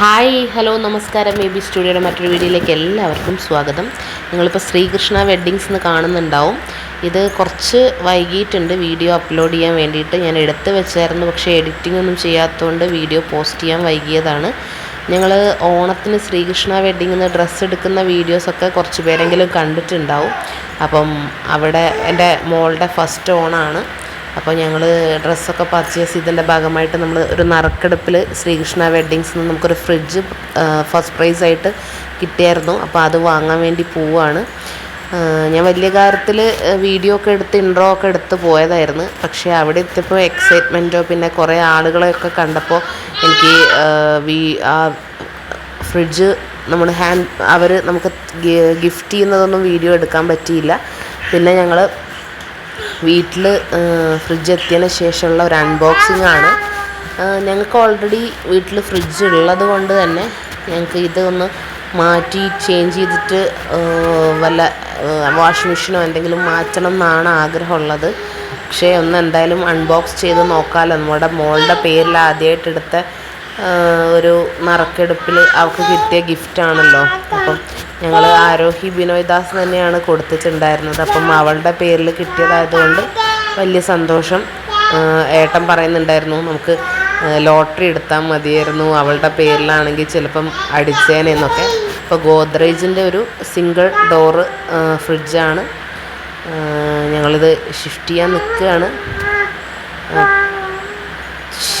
Hi hello നമസ്കാരം. Maybe സ്റ്റുഡിയോയുടെ മറ്റൊരു വീഡിയോയിലേക്ക് എല്ലാവർക്കും സ്വാഗതം. നിങ്ങളിപ്പോൾ ശ്രീകൃഷ്ണ വെഡ്ഡിങ്സ് എന്ന് കാണുന്നുണ്ടാവും. ഇത് കുറച്ച് വൈകിയിട്ടുണ്ട് വീഡിയോ അപ്ലോഡ് ചെയ്യാൻ വേണ്ടിയിട്ട്. ഞാൻ എടുത്ത് വെച്ചായിരുന്നു പക്ഷേ എഡിറ്റിംഗ് ഒന്നും ചെയ്യാത്തതുകൊണ്ട് വീഡിയോ പോസ്റ്റ് ചെയ്യാൻ വൈകിയതാണ്. ഞങ്ങൾ ഓണത്തിന് ശ്രീകൃഷ്ണ വെഡ്ഡിങ്ങിൽ നിന്ന് ഡ്രസ്സ് എടുക്കുന്ന വീഡിയോസൊക്കെ കുറച്ച് പേരെങ്കിലും കണ്ടിട്ടുണ്ടാവും. അപ്പം അവിടെ എന്റെ മോളുടെ ഫസ്റ്റ് ഓണാണ്. അപ്പോൾ ഞങ്ങൾ ഡ്രസ്സൊക്കെ പർച്ചേസ് ചെയ്തതിന്റെ ഭാഗമായിട്ട് നമ്മൾ ഒരു നറുക്കെടുപ്പിൽ ശ്രീകൃഷ്ണ വെഡ്ഡിങ്സ് നിന്ന് നമുക്കൊരു ഫ്രിഡ്ജ് ഫസ്റ്റ് പ്രൈസ് ആയിട്ട് കിട്ടിയായിരുന്നു. അപ്പോൾ അത് വാങ്ങാൻ വേണ്ടി പോവുകയാണ് ഞാൻ വലിയ കാര്യത്തിൽ വീഡിയോ ഒക്കെ എടുത്ത് ഇൻട്രോ ഒക്കെ എടുത്ത് പോയതായിരുന്നു. പക്ഷേ അവിടെ എത്തിയപ്പോൾ എക്സൈറ്റ്മെന്റോ പിന്നെ കുറേ ആളുകളെയൊക്കെ കണ്ടപ്പോൾ എനിക്ക് വീ ആ ഫ്രിഡ്ജ് നമ്മൾ ഹാൻഡ് അവർ നമുക്ക് ഗിഫ്റ്റ് ചെയ്യുന്നതൊന്നും വീഡിയോ എടുക്കാൻ പറ്റിയില്ല. പിന്നെ ഞങ്ങൾ വീട്ടിൽ ഫ്രിഡ്ജ് എത്തിയതിന് ശേഷമുള്ള ഒരു അൺബോക്സിംഗ് ആണ്. ഞങ്ങൾക്ക് ഓൾറെഡി വീട്ടിൽ ഫ്രിഡ്ജ് ഉള്ളത് കൊണ്ട് തന്നെ ഞങ്ങൾക്ക് ഇതൊന്ന് മാറ്റി ചേഞ്ച് ചെയ്തിട്ട് വല്ല വാഷിംഗ് മെഷീനോ എന്തെങ്കിലും മാറ്റണം എന്നാണ് ആഗ്രഹമുള്ളത്. പക്ഷേ ഒന്ന് എന്തായാലും അൺബോക്സ് ചെയ്ത് നോക്കാമല്ലോ നമ്മുടെ മോളുടെ പേരിൽ ആദ്യമായിട്ട് എടുത്ത ഒരു നറുക്കെടുപ്പിൽ അവൾക്ക് കിട്ടിയ ഗിഫ്റ്റാണല്ലോ അപ്പം ഞങ്ങൾ ആരോഹി ബിനോയ് ദാസ് തന്നെയാണ് കൊടുത്തിട്ടുണ്ടായിരുന്നത്. അപ്പം അവളുടെ പേരിൽ കിട്ടിയതായതുകൊണ്ട് വലിയ സന്തോഷം ഏട്ടൻ പറയുന്നുണ്ടായിരുന്നു നമുക്ക് ലോട്ടറി എടുത്താൽ മതിയായിരുന്നു അവളുടെ പേരിലാണെങ്കിൽ ചിലപ്പം അടിച്ചേനെന്നൊക്കെ അപ്പോൾ ഗോദ്രേജിന്റെ ഒരു സിംഗിൾ ഡോറ് ഫ്രിഡ്ജാണ് ഞങ്ങളിത് ഷിഫ്റ്റ് ചെയ്യാൻ നിൽക്കുകയാണ്.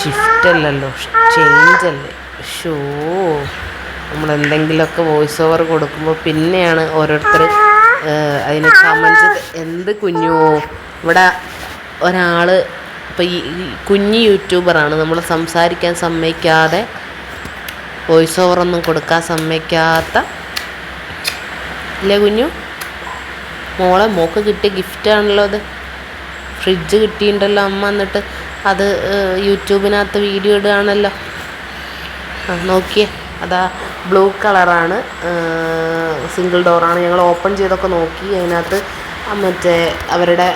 ഷിഫ്റ്റ് അല്ലല്ലോ. ചേഞ്ച് അല്ലേ? ഷോ നമ്മൾ എന്തെങ്കിലുമൊക്കെ വോയിസ് ഓവർ കൊടുക്കുമ്പോൾ പിന്നെയാണ് ഓരോരുത്തർ അതിന് കമന്റ് എന്ത് കുഞ്ഞോ. ഇവിടെ ഒരാൾ ഇപ്പോൾ ഈ കുഞ്ഞ് യൂട്യൂബറാണ് നമ്മൾ സംസാരിക്കാൻ സമ്മതിക്കാതെ വോയിസ് ഓവർ ഒന്നും കൊടുക്കാൻ സമ്മതിക്കാത്ത ഇല്ലേ കുഞ്ഞു? മോളെ മോക്ക് കിട്ടിയ ഗിഫ്റ്റാണല്ലോ അത്. ഫ്രിഡ്ജ് കിട്ടിയിട്ടുണ്ടല്ലോ അമ്മ എന്നിട്ട് അത് യൂട്യൂബിനകത്ത് വീഡിയോ ഇടുകയാണല്ലോ. ആ നോക്കിയേ. അതാ ബ്ലൂ കളറാണ് സിംഗിൾ ഡോറാണ് ഞങ്ങൾ ഓപ്പൺ ചെയ്തൊക്കെ നോക്കി. അതിനകത്ത് മറ്റേ അവരുടെ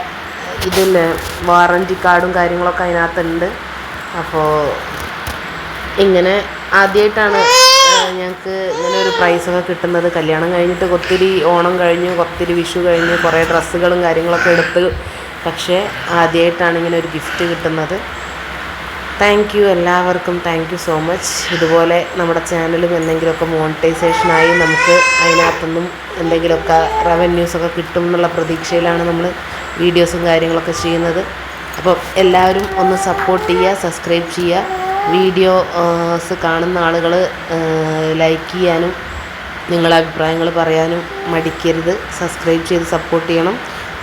ഇതില്ലേ വാറന്റി കാർഡും കാര്യങ്ങളൊക്കെ അതിനകത്തുണ്ട്. അപ്പോൾ ഇങ്ങനെ ആദ്യമായിട്ടാണ് ഞങ്ങൾക്ക് ഇങ്ങനെ ഒരു പ്രൈസൊക്കെ കിട്ടുന്നത്. കല്യാണം കഴിഞ്ഞിട്ട് ഒത്തിരി ഓണം കഴിഞ്ഞ് ഒത്തിരി വിഷു കഴിഞ്ഞ് കുറേ ഡ്രസ്സുകളും കാര്യങ്ങളൊക്കെ എടുത്ത് പക്ഷേ ആദ്യമായിട്ടാണ് ഇങ്ങനെ ഒരു ഗിഫ്റ്റ് കിട്ടുന്നത്. താങ്ക് യു എല്ലാവർക്കും. താങ്ക് യു സോ മച്ച് ഇതുപോലെ നമ്മുടെ ചാനലും എന്തെങ്കിലുമൊക്കെ മോണിറ്റൈസേഷനായി നമുക്ക് അതിനകത്തുനിന്നും എന്തെങ്കിലുമൊക്കെ റവന്യൂസൊക്കെ കിട്ടും എന്നുള്ള പ്രതീക്ഷയിലാണ് നമ്മൾ വീഡിയോസും കാര്യങ്ങളൊക്കെ ചെയ്യുന്നത്. അപ്പോൾ എല്ലാവരും ഒന്ന് സപ്പോർട്ട് ചെയ്യുക സബ്സ്ക്രൈബ് ചെയ്യുക. വീഡിയോസ് കാണുന്ന ആളുകൾ ലൈക്ക് ചെയ്യാനും നിങ്ങളുടെ അഭിപ്രായങ്ങൾ പറയാനും മടിക്കരുത്. സബ്സ്ക്രൈബ് ചെയ്ത് സപ്പോർട്ട് ചെയ്യണം.